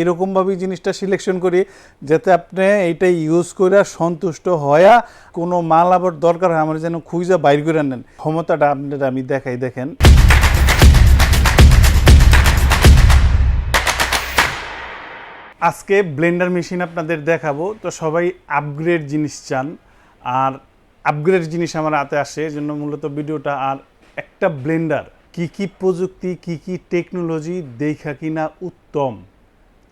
এরকমভাবেই জিনিসটা সিলেকশন করি, যাতে আপনি এইটা ইউজ করে সন্তুষ্ট হয়া কোনো মাল আবার দরকার হয়, আমার যেন খুঁজে বাইর করে নেন। ক্ষমতাটা আপনার আমি দেখাই, দেখেন। আজকে ব্লেন্ডার মেশিন আপনাদের দেখাবো, তো সবাই আপগ্রেড জিনিস চান, আর আপগ্রেড জিনিস আমার হাতে আসে জন্য মূলত ভিডিওটা, আর একটা ব্লেন্ডার কি কি প্রযুক্তি, কি কি টেকনোলজি দেখা কিনা উত্তম।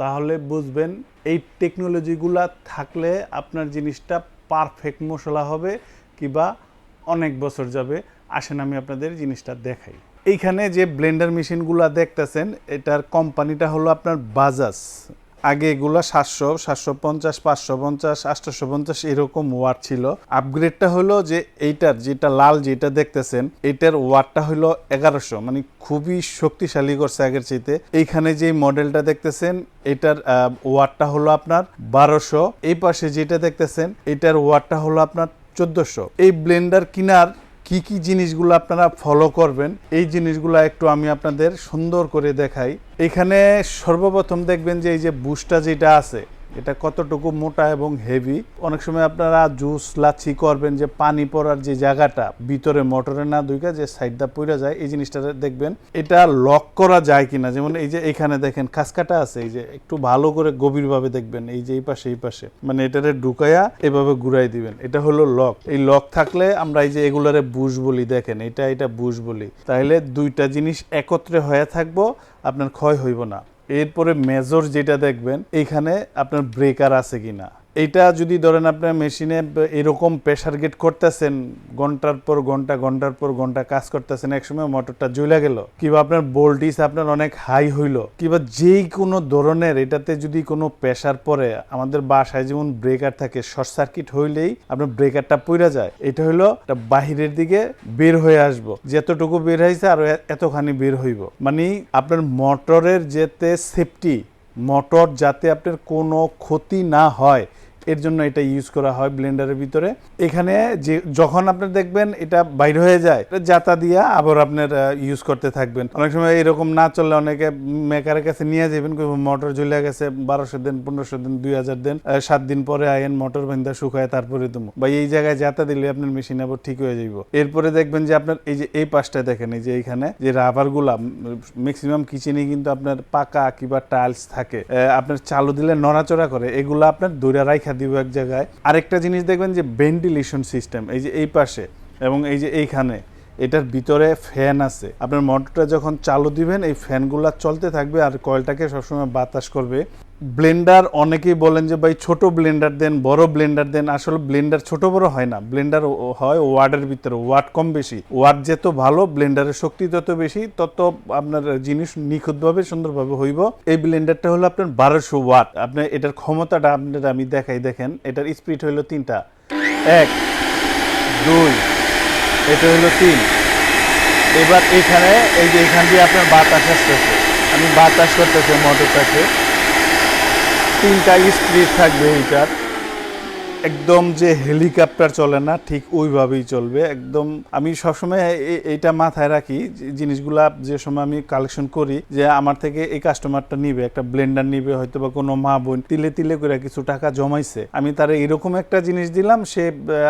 তাহলে বুঝবেন এই টেকনোলজিগুলা থাকলে আপনার জিনিসটা পারফেক্ট মশলা হবে কিবা অনেক বছর যাবে। আসেন আমি আপনাদের জিনিসটা দেখাই। এইখানে যে ব্লেন্ডার মেশিনগুলো দেখতেছেন, এটার কোম্পানিটা হলো আপনার বাজাজ আগে এগুলা সাতশো সাতশো পঞ্চাশ পাঁচশো পঞ্চাশ আটশোশো পঞ্চাশ এরকম ওয়াট ছিল। আপগ্রেডটা হলো যে এইটার যেটা লাল যেটা দেখতেছেন এটার ওয়াটটা হলো এগারোশো। মানে খুবই শক্তিশালী করছে আগের চাইতে। এইখানে যে মডেলটা দেখতেছেন এটার আহ, ওয়াটটা হলো আপনার বারোশো। এই পাশে যেটা দেখতেছেন এটার ওয়াটটা হলো আপনার চোদ্দোশো। এই ব্লেন্ডার কিনার কি কি জিনিসগুলো আপনারা ফলো করবেন, এই জিনিসগুলো একটু আমি আপনাদের সুন্দর করে দেখাই। এখানে সর্বপ্রথম দেখবেন যে এই যে বুস্টা যেটা আছে এটা কতটুকু মোটা এবং হেভি অনেক সময় আপনারা জুস, লাচ্ছি করবেন যে পানি পড়ার যে জায়গাটা, ভিতরে মোটরে না দুইকা যে সাইডটা পড়ে যায়, এই জিনিসটা দেখবেন, এটা লক করা যায় কিনা? যেমন এই যে এখানে দেখেন খাসকাটা আছে, এই যে একটু ভালো করে গভীরভাবে দেখবেন, এই যে এই পাশে এই পাশে। মানে এটারে ঢুকাইয়া এভাবে ঘুরাই দিবেন। এটা হলো লক এই লক থাকলে আমরা এই যে এগুলারে বুশ বলি, দেখেন, এটা এটা বুশ বলি। তাহলে দুইটা জিনিস একত্রে হয়ে থাকব, আপনার ক্ষয় হইব না। এরপরে মেজর যেটা দেখবেন এখানে আপনার ব্রেকার আছে কিনা। এইটা যদি ধরেন আপনার মেশিনে এরকম প্রেশার গেট করতেছেন, ঘণ্টার পর ঘণ্টা, ঘণ্টার পর ঘণ্টা কাজ করতেছেন, একসময় মোটরটা জ্বলে গেল, কিংবা আপনার ভোল্টেজ আপনার অনেক হাই হইল, কিংবা যেই কোনো ধরনের এটাতে যদি কোনো প্রেশার পরে আমাদের বাসায় যেমন ব্রেকার থাকে শর্ট সার্কিট হইলেই আপনার ব্রেকারটা পইরা যায়, এটা হইল এটা বাহিরের দিকে বের হয়ে আসব যতটুকু বের হয়েছে আর এতখানি বের হইব মানে আপনার মোটরের যেতে সেফটি মোটর যাতে আপনার কোনো ক্ষতি না হয় এর জন্য এটা ইউজ করা হয় ব্লেন্ডারের ভিতরে। এখানে যে যখন আপনার দেখবেন এটা বাইর হয়ে যায় জাতা দিয়া আবার আপনার ইউজ করতে থাকবেন। অনেক সময় এরকম না চললে অনেকে মেকারের কাছে নিয়ে যাবেন মোটর জ্বলে গেছে, বারোশো দিন, পনেরোশো দিন, দুই হাজার দিন সাত দিন পরে আইন মোটর বান্ধা শুকায়, তারপরে তুমি। বা এই জায়গায় জাতা দিলে আপনার মেশিন আবার ঠিক হয়ে যাইব। এরপরে দেখবেন যে আপনার এই যে এই পাশটা দেখেন, এই যে এইখানে যে রাবারগুলা ম্যাক্সিমাম কিচেনে কিন্তু আপনার পাকা কিংবা টাইলস থাকে। আপনার চালু দিলে নড়াচড়া করে, এগুলো আপনার দৌড়া রাইখা দিব এক জায়গায়। আরেকটা জিনিস দেখবেন যে ভেন্টিলেশন সিস্টেম এই যে এই পাশে এবং এই যে এইখানে, এটার ভিতরে ফ্যান আছে। আপনার মোটরটা যখন চালু দিবেন, এই ফ্যানগুলো চলতে থাকবে আর কয়েলটাকে সবসময় বাতাস করবে। ব্লেন্ডার অনেকেই বলেন যে, ভাই, ছোট ব্লেন্ডার দেন, বড় ব্লেন্ডার দেন। আসলে ব্লেন্ডার ছোট বড় হয় না। ব্লেন্ডার হয় ওয়ার্ডের ভিতরে, ওয়ার্ড কম বেশি। ওয়ার্ড যত ভালো, ব্লেন্ডারের শক্তি তত বেশি, তত আপনার জিনিস নিখুঁতভাবে, সুন্দরভাবে হইব। এই ব্লেন্ডারটা হলো আপনার বারোশো ওয়াট। আপনার এটার ক্ষমতাটা আপনার আমি দেখাই, দেখেন। এটার স্পিড হলো তিনটা। এক, দুই, এটা হলো তিন। এবার এখানে এই যে এখান দিয়ে আপনার বাতাস আসতেছে। আমি বাতাস করতেছি, মোটরটাকে। তিনটা স্পিড থাকবে এইটার। একদম যে হেলিকপ্টার চলে না, ঠিক ওইভাবেই চলবে। একদম আমি সবসময় এইটা মাথায় রাখি জিনিসগুলা যে সময় আমি কালেকশন করি, যে আমার থেকে এই কাস্টমারটা নিবে, একটা ব্লেন্ডার নিবে হয়তো বা কোনো মা বোন তিলে তিলে করে কিছু টাকা জমাইছে। আমি তার এরকম একটা জিনিস দিলাম, সে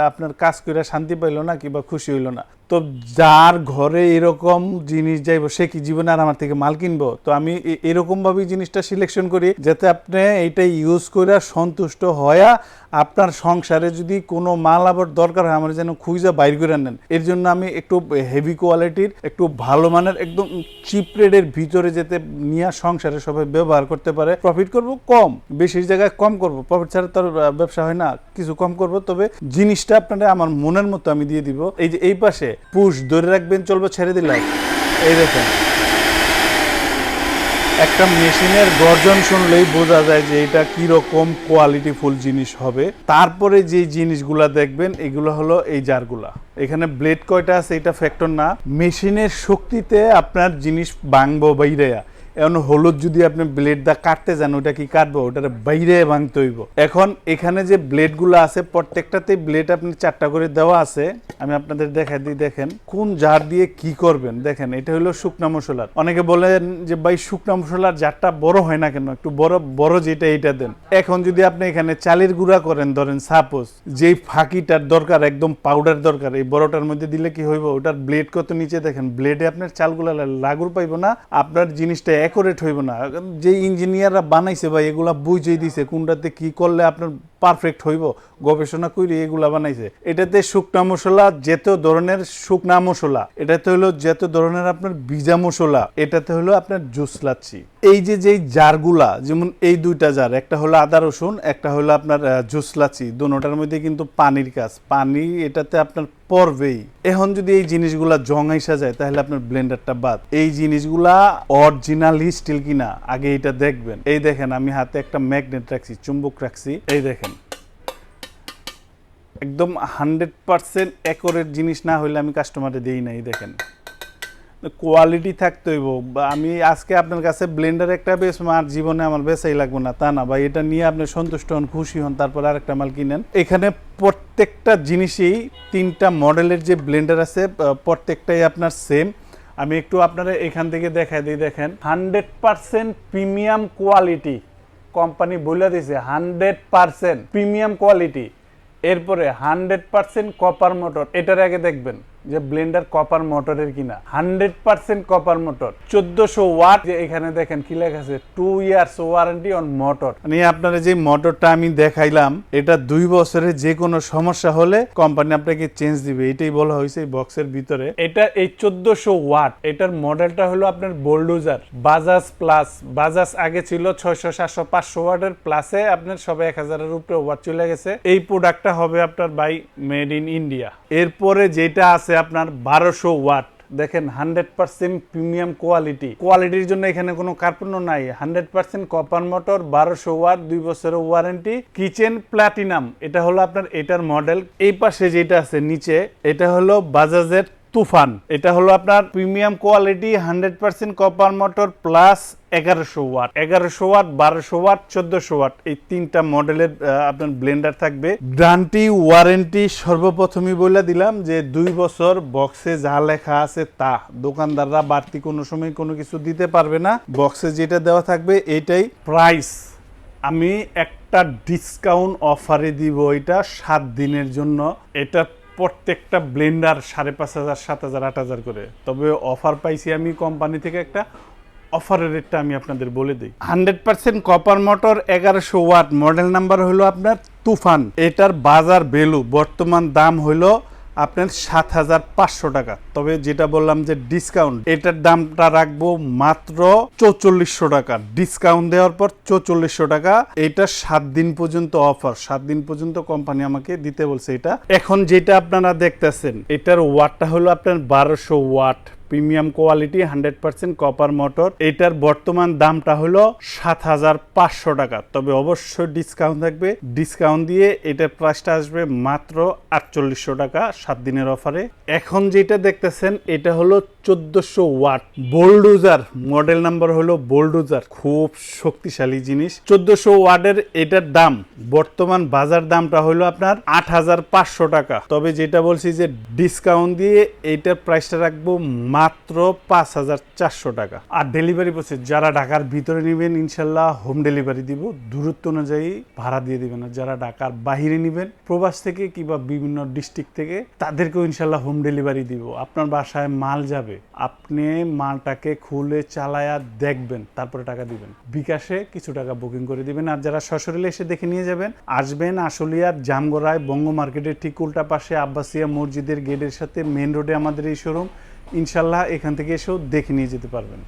আপনার কাজ করে শান্তি পাইলো না কিংবা খুশি হইল না। তো যার ঘরে এরকম জিনিস যাইবো সে কি জীবনে আর আমার থেকে মাল কিনবো? তো আমি এ- এরকম ভাবেই জিনিসটা সিলেকশন করি যাতে আপনি এইটা ইউজ করে সন্তুষ্ট হয়া আপনার সংসারে যদি কোনো মাল আবার দরকার হয় আমার যেন খুঁজে বাইর করে নেন। এর জন্য আমি একটু হেভি কোয়ালিটির একটু ভালো মানের একদম চিপ রেটের ভিতরে যেতে নিয়ে সংসারে সবাই ব্যবহার করতে পারে। প্রফিট করব কম বেশি জায়গায় কম করব। প্রফিট ছাড়া তো আর, ব্যবসা হয় না। কিছু কম করব তবে জিনিসটা আপনারা আমার মনের মতো আমি দিয়ে দিব। এই যে এই পাশে পুশ ধরে রাখবেন, চলবে, ছেড়ে দিলাম এই দেখেন। একটা মেশিনের গর্জন শুনলেই বোঝা যায় যে এটা কীরকম কোয়ালিটিফুল জিনিস হবে। তারপরে যে জিনিসগুলা দেখবেন, এগুলো হলো এই জারগুলা। এখানে ব্লেড কয়টা আছে, এটা ফ্যাক্টর না। মেশিনের শক্তিতে আপনার জিনিস বাংবো বাইরেয়া। এখন হলুদ যদি আপনি ব্লেড দা কাটতে যান, ওটা কি কাটবো? ওটার বাইরে ভাঙতে হইব। এখন এখানে যে ব্লেডগুলো আছে প্রত্যেকটাতে ব্লেড আপনি চারটা করে দেওয়া আছে। আমি আপনাদের দেখাই দিই, দেখেন কোন জার দিয়ে কি করবেন? দেখেন, এটা হলো শুকনা মশলার। অনেকে বলেন যে, ভাই, শুকনা মশলার জারটা বড় হয় না কেন? একটু বড় বড় যেটা এটা দেন। এখন যদি আপনি এখানে চালের গুঁড়া করেন, ধরেন সাপোজ যেই ফাঁকিটার দরকার, একদম পাউডার দরকার, এই বড়টার মধ্যে দিলে কি হইব? ওটার ব্লেড কত নিচে? দেখেন ব্লেডে আপনার চালগুলা লাগুর পাইব না। আপনার জিনিসটা অ্যাকোরেট হইব না। যে ইঞ্জিনিয়াররা বানাইছে বা এগুলা বুঝেই দিছে, কোনটাতে কি করলে আপনার পারফেক্ট হইব, গবেষণা করে এগুলা বানাইছে। এটাতে শুকনা মশলা যেত ধরনের শুকনা মশলা, এটাতে হলো যেত ধরনের আপনার বিজা মশলা, এটাতে হলো আপনার জুস লাচ্ছি। এই যে যেই জারগুলা, যেমন এই দুইটা জার, একটা হলো আদা রসুন, একটা হলো আপনার জুস লাচ্ছি, দুটার মধ্যে কিন্তু পানির কাজ। পানি এটাতে আপনার পড়বেই এখন যদি এই জিনিসগুলা জং আইসা যায়, তাহলে আপনার ব্লেন্ডারটা বাদ। এই জিনিসগুলা অরিজিনালি স্টিল কিনা, আগে এটা দেখবেন। এই দেখেন, আমি হাতে একটা ম্যাগনেট রাখছি, চুম্বক রাখছি। এই দেখেন। একদম হান্ড্রেড পার্সেন্ট একরের জিনিস না হইলে আমি কাস্টমারে দিই না এই দেখেন। কোয়ালিটি থাকতে হইব। আমি আজকে আপনার কাছে ব্লেন্ডার একটা বেশ মার জীবনে আমার বেচাই লাগবে না, তা না। বা এটা নিয়ে আপনি সন্তুষ্ট হন, খুশি হন, তারপর আরেকটা মাল কিনেন। এখানে প্রত্যেকটা জিনিসেই তিনটা মডেলের যে ব্লেন্ডার আছে প্রত্যেকটাই আপনার সেম আমি একটু আপনারা এখান থেকে দেখাই দিই, দেখেন। Hundred percent premium quality company বলে দিছে হান্ড্রেড পার্সেন্ট প্রিমিয়াম কোয়ালিটি এরপরে হান্ড্রেড পার্সেন্ট কপার মোটর এটার আগে দেখবেন। যে ব্লেন্ডার কপার মোটরের কিনা। Hundred percent copper motor. চোদ্দশো ওয়াট যে এখানে দেখেন কি লেখা আছে two years warranty on motor মানে আপনারা যে মোটরটা আমি দেখাইলাম এটা দুই বছরের যে কোনো সমস্যা হলে কোম্পানি আপনাকে চেঞ্জ দিবে। এটাই বলা হয়েছে এই বক্সের ভিতরে। এটা এই চোদ্দশো ওয়াট এটার মডেলটা হলো আপনার বোল্ডুজার বাজাজ প্লাস বাজাজ আগে ছিল ছয়শো সাতশো পাঁচশো ওয়াটের প্লাসে আপনার সবাই এক হাজারের উপরে ওয়াট চলে গেছে। এই প্রোডাক্টটা হবে আপনার বাই মেড ইন ইন্ডিয়া এরপরে যেটা আছে আপনার বারোশো ওয়াট। দেখেন, হান্ড্রেড পার্সেন্ট প্রিমিয়াম কোয়ালিটি। কোয়ালিটির জন্য এখানে কোনো কার্পণ্য নাই। হান্ড্রেড পার্সেন্ট কপার মোটর বারোশো ওয়াট, দুই বছরের ওয়ারেন্টি কিচেন প্ল্যাটিনাম এটা হলো আপনার এটার মডেল এই পাশে যেটা আছে, নিচে, এটা হলো বাজাজের তুফান। এটা হলো আপনার premium quality, hundred percent copper motor plus এগারোশো ওয়াট। এগারোশো ওয়াট, বারোশো ওয়াট, চোদ্দশো ওয়াট। এই তিনটা মডেলের আপনার ব্লেন্ডার থাকবে। গ্রান্টি ওয়ারেন্টি সর্বপ্রথমই বলে দিলাম যে দুই বছর বক্সে যা লেখা আছে তা। দোকানদাররা বাড়তি কোনো সময় কোনো কিছু দিতে পারবে না। বক্সে যেটা দেওয়া থাকবে এটাই প্রাইস আমি একটা ডিসকাউন্ট অফারে দিব এটা সাত দিনের জন্য। এটা প্রত্যেকটা ব্লেন্ডার সাড়ে পাঁচ হাজার, সাত হাজার, আট হাজার করে। তবে অফার পাইছি আমি কোম্পানি থেকে একটা। অফারের রেটটা আমি আপনাদের বলে দিই। হান্ড্রেড পার্সেন্ট কপার মোটর এগারোশো ওয়াট। মডেল নাম্বার হলো আপনার তুফান। এটার বাজার ভ্যালু বর্তমান দাম হলো আপনার সাত হাজার পাঁচশো টাকা। তবে যেটা বললাম যে ডিসকাউন্ট এটার দামটা রাখব মাত্র চৌচল্লিশশো টাকা। ডিসকাউন্ট দেওয়ার পর চৌচল্লিশশো টাকা। এটা সাত দিন পর্যন্ত অফার সাত দিন পর্যন্ত কোম্পানি আমাকে দিতে বলছে এটা। এখন যেটা আপনারা দেখতেছেন, এটার ওয়াটটা হলো আপনার বারোশো watt. Premium quality hundred percent copper motor এটার বর্তমান দামটা হলো সাত হাজার পাঁচশো টাকা। তবে অবশ্যই ডিসকাউন্ট থাকবে। ডিসকাউন্ট দিয়ে এটার প্রাইসটা আসবে মাত্র আটচল্লিশশো টাকা সাত দিনের অফারে এখন যেটা দেখতেছেন, এটা হলো চোদ্দশো ওয়াট বোল্ডুজার। মডেল নাম্বার হলো বোল্ডুজার। খুব শক্তিশালী জিনিস। চোদ্দশো ওয়াটের এটার দাম, বর্তমান বাজার দামটা হলো আপনার আট হাজার পাঁচশো টাকা। তবে যেটা বলছি যে ডিসকাউন্ট দিয়ে এইটার প্রাইসটা রাখব মাত্র পাঁচ হাজার চারশো টাকা। আর ডেলিভারি প্রসেস যারা ঢাকার ভিতরে নেবেন, ইনশাল্লাহ হোম ডেলিভারি দিব। দূরত্ব অনুযায়ী ভাড়া দিয়ে দিবেন আর যারা ঢাকার বাহিরে নেবেন, প্রবাস থেকে কিংবা বিভিন্ন ডিস্ট্রিক্ট থেকে, তাদেরকেও ইনশাল্লাহ হোম ডেলিভারি দিব। আপনার বাসায় মাল যাবে, আপনি মালটাকে খুলে চালায়া দেখবেন, তারপরে টাকা দিবেন। বিকাশে কিছু টাকা বুকিং করে দিবেন, আর যারা সশরীরে এসে দেখে নিয়ে যাবেন, আসবেন আশুলিয়ার জামগড়ায় বঙ্গ মার্কেটের ঠিক উল্টা পাশে আব্বাসিয়া মসজিদের গেটের সাথে মেন রোডে আমাদের এই শোরুম ইনশাল্লাহ এখান থেকে এসেও দেখে নিয়ে যেতে পারবেন।